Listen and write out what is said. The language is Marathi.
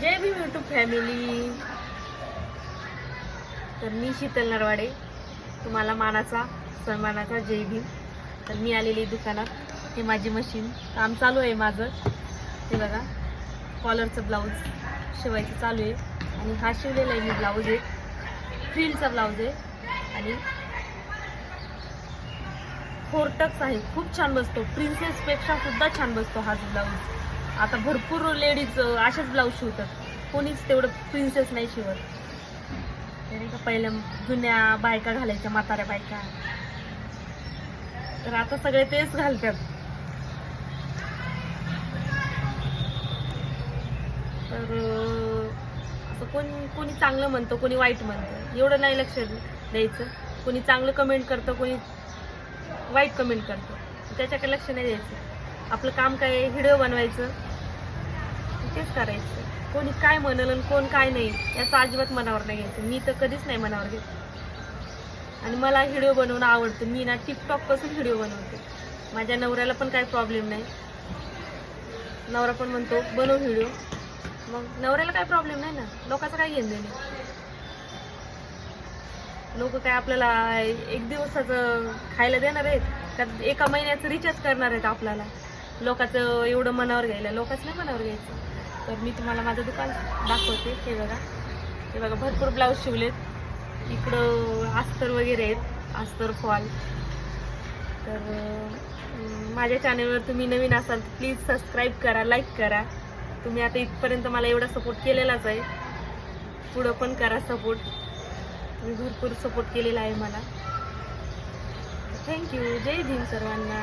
जय भीम युट्यूब फॅमिली तर मी शीतल नरवाडे तुम्हाला मानाचा सन्मानाचा जय भीम. तर मी आलेली दुकानात. हे माझी मशीन काम चालू आहे माझं. हे बघा कॉलरचं ब्लाऊज शिवायचं चालू आहे. आणि हा शिवलेला आहे मी ब्लाऊज आहे. फ्रिलचा ब्लाऊज आहे. आणि फोरटक्स आहे. खूप छान बसतो. प्रिन्सेसपेक्षा सुद्धा छान बसतो हा ब्लाऊज आता भरपूर लेडीज असेच ब्लाऊज शिवतात. कोणीच तेवढं प्रिन्सेस नाही शिवत. नाही का पहिल्या जुन्या बायका घालायच्या म्हाताऱ्या बायका. तर आता सगळे तेच घालतात. तर असं कोणी कोणी चांगलं म्हणतं कोणी वाईट म्हणतं. एवढं नाही लक्ष द्यायचं. कोणी चांगलं कमेंट करतं कोणी वाईट कमेंट करतं. त्याच्याकडे लक्ष नाही द्यायचं. आपलं काम काय व्हिडिओ बनवायचं. तेच करायचं. कोणी काय म्हणलं आणि कोण काय नाही याचं अजिबात मनावर नाही घ्यायचं. मी तर कधीच नाही मनावर घेत. आणि मला व्हिडिओ बनवणं आवडतं. मी ना टिकटॉकपासून व्हिडिओ बनवते. माझ्या नवऱ्याला पण काही प्रॉब्लेम नाही. नवरा पण म्हणतो बनव व्हिडिओ. मग नवऱ्याला काय प्रॉब्लेम नाही ना. लोकांचं काय घेणं नाही. लोक काय आपल्याला एक दिवसाचं खायला देणार आहेत. का एका महिन्याचं रिचार्ज करणार आहेत आपल्याला. लोकांचं एवढं मनावर घ्यायला. लोकांचं नाही मनावर घ्यायचं. तर मी तुम्हाला माझं दुकान दाखवते. हे बघा. हे बघा भरपूर ब्लाऊज शिवलेत. इकडं अस्तर वगैरे आहेत. अस्तर फॉल. तर माझ्या चॅनलवर तुम्ही नवीन असाल तर प्लीज सबस्क्राईब करा लाईक करा. तुम्ही आता इथपर्यंत मला एवढा सपोर्ट केलेलाच आहे. पुढं पण करा सपोर्ट तुम्ही भरपूर सपोर्ट केलेला आहे मला. थँक्यू जय भीम सर्वांना.